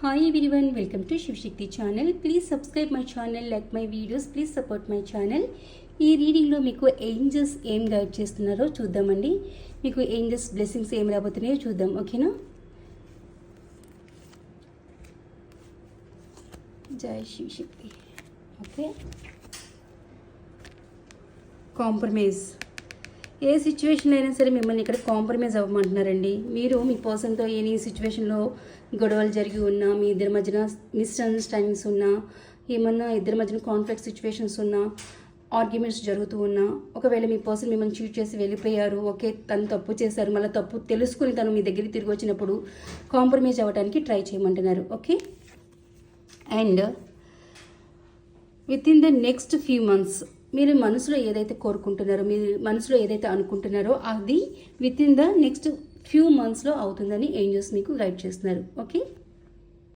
Hi everyone welcome to Shivashakti channel please subscribe my channel like my videos please support my channel ఈ రీడింగ్లో మీకు angels ఏం guide చేస్తున్నారో చూద్దామండి. మీకు ఏంజల్స్ బ్లెస్సింగ్స్ ఏం రాబోతున్నాయో చూద్దాం ఓకేనా జై శివశక్తి ఓకే కాంప్రమైజ్ ఏ సిచ్యువేషన్ అయినా సరే మిమ్మల్ని ఇక్కడ కాంప్రమైజ్ అవ్వమంటున్నారండి. మీరు మీ పర్సన్తో ఎనీ సిచ్యువేషన్లో గొడవలు జరిగి ఉన్నా మీ ఇద్దరి మధ్యన మిస్అండర్స్టాండింగ్స్ ఉన్నా ఏమన్నా ఇద్దరి మధ్యన కాన్ఫ్లిక్ట్ సిచ్యువేషన్స్ ఉన్నా ఆర్గ్యుమెంట్స్ జరుగుతూ ఉన్నా ఒకవేళ మీ పర్సన్ మిమ్మల్ని చీట్ చేసి వెళ్ళిపోయారు ఓకే తను తప్పు చేశారు మళ్ళీ తప్పు తెలుసుకుని తను మీ దగ్గరికి తిరిగి వచ్చినప్పుడు కాంప్రమైజ్ అవ్వడానికి ట్రై చేయమంటున్నారు okay? And within the next few months మీరు మనసులో ఏదైతే కోరుకుంటున్నారో మీరు మనసులో ఏదైతే అనుకుంటున్నారో అది within the next few మంత్స్లో అవుతుందని ఏంజల్స్ మీకు గైడ్ చేస్తున్నారు. ఓకే